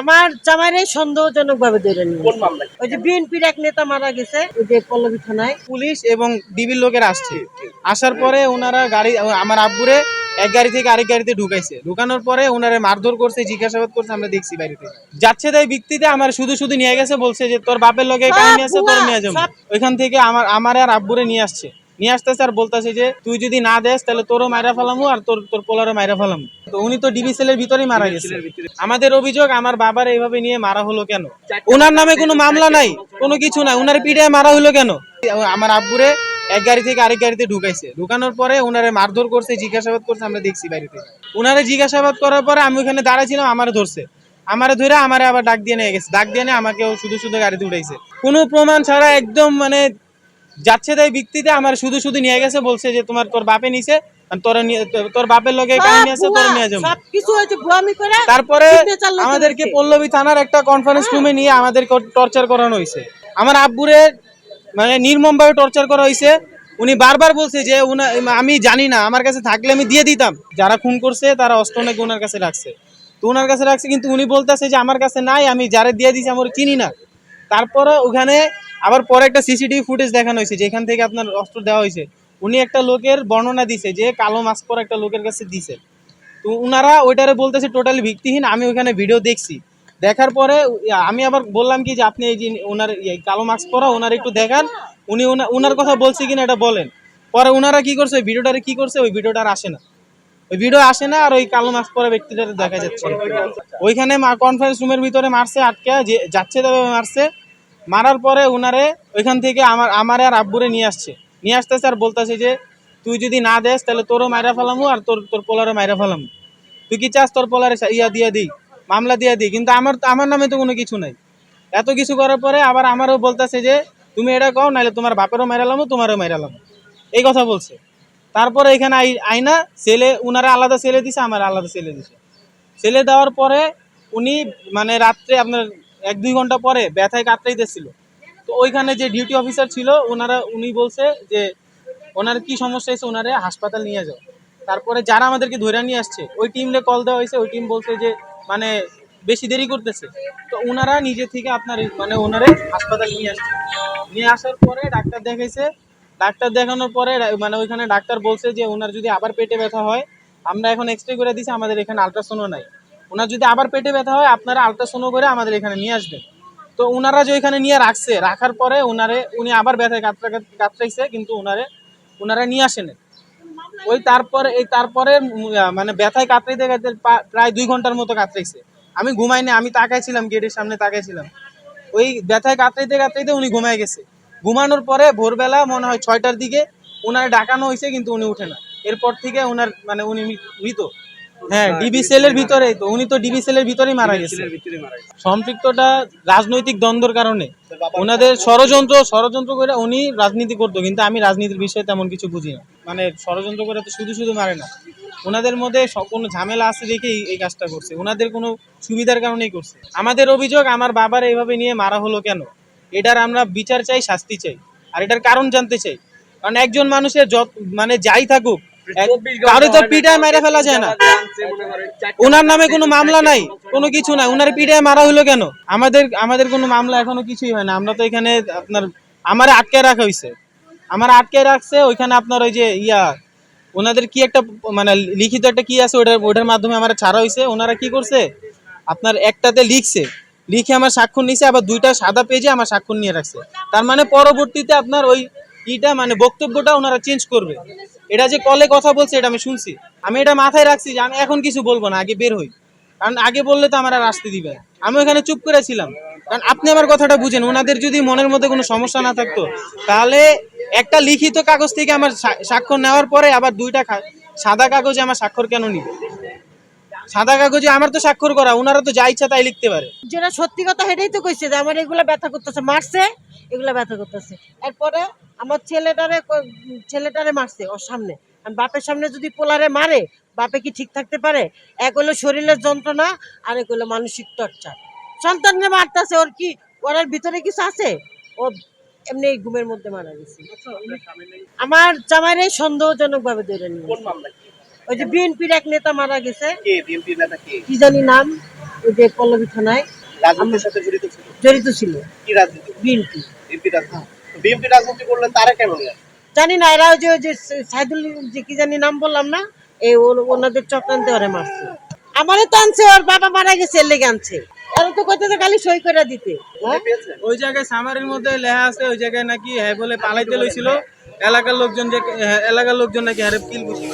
আমার জামাইরে সন্দেহজনক ভাবে ধরে নিয়ে কোন মামলায়? ওই যে বিএনপির এক নেতা মারা গেছে ওই যে পল্লবী থানায়। পুলিশ এবং ডিবির লোকের আসছে। আসার পরে ওনারা গাড়ি আমার আব্বুরে এক গাড়ি থেকে আরেক গাড়িতে ঢুকাইছে। ঢুকানোর পরে ওনারা মারধর করছে জিজ্ঞাসাবাদ করছে আমরা দেখছি বাড়িতে যাচ্ছে তাই ব্যক্তিতে আমার শুধু শুধু নিয়ে গেছে বলছে যে তোর বাপের লগে কাহিনী আছে তোর নিয়ে যাব। ওইখান থেকে আমার আমার আর আব্বুরে নিয়ে আসছে। নিয়ে আসতেছে আর বলতেছে যে তুই যদি না দেস তাহলে তোরও মাইরা ফেলামু আর তোর তোর পোলারও মাইরা ফেলামু। তো উনি তো ডিবি সেলের ভিতরেই মারা গেছে। আমাদের অভিযোগ আমার বাবার এইভাবে নিয়ে মারা হলো কেন? ওনার নামে কোনো মামলা নাই কোনো কিছু নাই। ওনার পিঠায় মারা হলো কেন? আমার আব্বুরে এক গাড়ি থেকে আরেক গাড়িতে ঢুকাইছে। ঢুকানোর পরে ওনারে মারধর করছে জিজ্ঞাসাবাদ করছে আমরা দেখছি বাড়িতে। ওনারে জিজ্ঞাসাবাদ করার পরে আমি ওখানে দাঁড়াইছিলাম আমারে ধরছে। আমারে ধরে আমারে আবার ডাক দিয়ে নিয়ে গেছে। ডাক দিয়ে নিয়ে আমাকেও শুধু শুধু গাড়িতে উঠাইছে। কোনো প্রমাণ ছাড়া একদম মানে যাচ্ছে তাই ব্যক্তিতে আমার শুধু শুধু নিয়ে গেছে বলছে যে তোমার তোর বাপে নিছে তোর তোর বাপের লগে আছে তোর নিয়ে যাব। কিছু হয়েছে ভুয়ামি করে তারপরে আমাদেরকে পল্লবী থানার একটা কনফারেন্স রুমে নিয়ে আমাদেরকে টর্চার করানো হয়েছে। আমার আব্বুরে মানে নির্মমভাবে টর্চার করা হয়েছে। উনি বারবার বলছে যে আমি জানি না আমার কাছে থাকলে আমি দিয়ে দিতাম। যারা খুন করছে তারা অস্ত্র নাকি ওনার কাছে রাখছে। তো ওনার কাছে রাখছে কিন্তু উনি বলতেছে যে আমার কাছে নাই আমি যারা দিয়ে দিছি আমার চিনি না। তারপরে ওখানে আবার পরে একটা সিসিটিভি ফুটেজ দেখানো হয়েছে, যেখান থেকে আপনার অস্ত্র দেওয়া হয়েছে। উনি একটা লোকের বর্ণনা দিছে যে কালো মাস্ক পরা একটা লোকের কাছে দিছে। তো উনারা ওইটারে বলতেছে টোটালি ভিত্তিহীন, আমি ওখানে ভিডিও দেখছি। দেখার পরে, আমি আবার বললাম কি যে আপনি এই যে ওনার কালো মাস্ক পরা ওনার একটু দেখান। উনি ওনা- ওনার কথা বলছে কিনা এটা বলেন। পরে ওনারা কি করছে ভিডিওটারে কি করছে, ওই ভিডিওটা আর আসে না। ওই ভিডিও আসে না আর ওই কালো মাস্ক পরা ব্যক্তিটারে দেখা যাচ্ছে। ওইখানে কনফারেন্স রুমের ভিতরে মারছে, আটকে যাচ্ছে তবে মারছে। মারার পরে উনারে ওইখান থেকে আমার আমারে আর আব্বুরে নিয়ে আসছে। নিয়ে আসতেছে আর বলতেছে যে, তুই যদি না দেস, তাহলে তোরও মাইরা ফেলামু আর তোর তোর পোলারও মাইরা ফেলামু। তুই কি চাস তোর পোলারে ইয়া দিয়ে দিই, মামলা দিয়ে দিই? কিন্তু আমার আমার নামে তো কোনো কিছু নাই। এত কিছু করার পরে আবার আমারও বলতেছে যে, তুমি এটা কও নাহলে তোমার বাপেরও মাইরালামো তোমারও মাইরালাম এই কথা বলছে। তারপরে এখানে আই আইনা ছেলে উনারা আলাদা ছেলে দিছে, আমার আলাদা ছেলে দিছে। ছেলে দেওয়ার পরে উনি মানে রাত্রে আপনার এক দুই ঘণ্টা পরে ব্যথায় কাতরাইতেছিল তো ওইখানে যে ডিউটি অফিসার ছিল ওনারা উনি বলছে যে, ওনার কি সমস্যা হয়েছে? ওনারে হাসপাতাল নিয়ে যাও। তারপরে যারা আমাদেরকে ধরে নিয়ে আসছে, ওই টিমরে কল দেওয়া হয়েছে, ওই টিম বলছে যে মানে বেশি দেরি করতেছে। তো ওনারা নিজে থেকে আপনার মানে ওনারে হাসপাতাল নিয়ে আসছে। নিয়ে আসার পরে ডাক্তার দেখাইছে। ডাক্তার দেখানোর পরে মানে ওইখানে ডাক্তার বলছে যে ওনার যদি আবার পেটে ব্যথা হয়, আমরা এখন এক্স রে করে দিছি, আমাদের এখানে আলট্রাসাউন্ডও নাই। ওনার যদি আবার পেটে ব্যথা হয়, আপনারা আলট্রাসাউন্ড করে আমাদের এখানে নিয়ে আসবেন। তো ওনারা যে ওইখানে নিয়ে রাখছে, রাখার পরে ওনারে, উনি আবার ব্যথায় কাতরা কাতরাইছে, কিন্তু ওনারে, ওনারা নিয়ে আসেন। ওই তারপরে, এই তারপরে মানে ব্যথায় কাতরাইতে পা- প্রায় দুই ঘণ্টার মতো কাতরাইছে। আমি ঘুমাই ঘুমাইনি, আমি তাকাইছিলাম গেটের সামনে তাকাইছিলাম ওই ব্যথায় কাতরাইতে কাতরাইতে উনি ঘুমায় গেছে। ঘুমানোর পরে ভোরবেলা, মনে হয় ছয়টার দিকে, ওনার ডাকানো হয়েছে কিন্তু উনি উঠে না। এরপর থেকে ওনার মানে উনি মৃত। হ্যাঁ ডিবি সেলের ভিতরেই তো উনি তো ডিবি সেলের ভিতরেই মারা গেছে। সম্পৃক্তটা রাজনৈতিক দ্বন্দ্বর কারণে। ওনাদের ষড়যন্ত্র ষড়যন্ত্র করে উনি রাজনীতি করতো কিন্তু আমি রাজনীতির বিষয়ে তেমন কিছু বুঝি না। মানে ষড়যন্ত্র করে তো শুধু শুধু মারে না। ওনাদের মধ্যে কোনো ঝামেলা আছে দেখেই এই কাজটা করছে। ওনাদের কোনো সুবিধার কারণেই করছে। আমাদের অভিযোগ আমার বাবার এইভাবে নিয়ে মারা হলো কেন? এটার আমরা বিচার চাই শাস্তি চাই। আর এটার কারণ জানতে চাই। কারণ একজন মানুষের যত মানে যাই থাকুক কারও তো পিঠায় মেরে ফেলা যায় না। ওনার নামে কোনো মামলা নাই। কোনো কিছু নাই। ওনার পিঠায় মারা হলো কেন? আমাদের আমাদের কোনো মামলা এখনও কিছুই হয় না। আমরা তো এখানে আপনার আমার আটকে রাখা হয়েছে আমার আটকে রাখছে ওইখানে আপনার ওই যে ইয়া ওনাদের কি একটা মানে লিখিত একটা কি আছে ওটার ওটার মাধ্যমে আমার ছাড়া হয়েছে ওনারা কি করছে? আপনার একটাতে লিখছে। লিখে আমার স্বাক্ষর নিছে আবার দুইটা সাদা পেজে আমার স্বাক্ষর নিয়ে রাখছে। তার মানে পরবর্তীতে আপনার ওই ইটা মানে বক্তব্যটা ওনারা চেঞ্জ করবে। এটা যে কলে কথা বলছে, এটা আমি শুনছি। আমি এটা মাথায় রাখছি যে আমি এখন কিছু বলব না, আগে বের হই। কারণ আগে বললে তো আমার আর আসতে দিবে। আমি ওখানে চুপ করেছিলাম কারণ আপনি আমার কথাটা বুঝেন, ওনাদের যদি মনের মধ্যে কোনো সমস্যা না থাকতো, তাহলে একটা লিখিত কাগজ থেকে আমার স্বাক্ষর নেওয়ার পরে আবার দুইটা সাদা কাগজে আমার স্বাক্ষর কেন নিবে? সাদা কাগজে আমার তো স্বাক্ষর করা, ওনারা তো যা ইচ্ছা তাই লিখতে পারে। যেটা সত্যি কথা সেটাই তো কইছে যে আমার এগুলা ব্যথা করতেছে। মারছে এগুলা ব্যথা করতেছে। এরপরে আমার ছেলেটারে ছেলেটারে মারছে ওর সামনে। বাপের সামনে যদি পোলারে মারে বাপে কি ঠিক থাকতে পারে? এক হলো শরীরের যন্ত্রণা আর এক হলো মানসিক টর্চার। সন্তানরে মারতেছে ওর কি ওর ভিতরে কিছু আছে? ও এমনি এই ঘুমের মধ্যে মারা গেছে। আমার জামাইরে সন্দেহজনক ভাবে ধরে নিয়ে ওই যে বিএনপির এক নেতা মারা গেছে। কি জানি নাম ওই যে পল্লবী থানায়। রাজনীতির সাথে জড়িত ছিল? জড়িত ছিল। কি রাজনীতি? বিএনপি। বিএনপি রাজনীতি। বিএনপি রাজনীতি করলেন তারা কেমন জানি না এরা ওই যে যে সাইদুল যে কি জানি নাম বললাম না? এই ওনাদের চক্রান্তে ওরে মারছে। আমারে তো আনছে ওর বাবা মারা গেছে এর লেগে আনছে। এরা তো কইতেছে খালি সই করে দিতে। হ্যাঁ? ওই জায়গায় সামারের মধ্যে লেখা আছে ওই জায়গায় নাকি হ্যাঁ বলে পালাইতে লইছিল। এলাকার লোকজন যে হ্যাঁ, এলাকার লোকজন নাকি হারে কিল বুঝি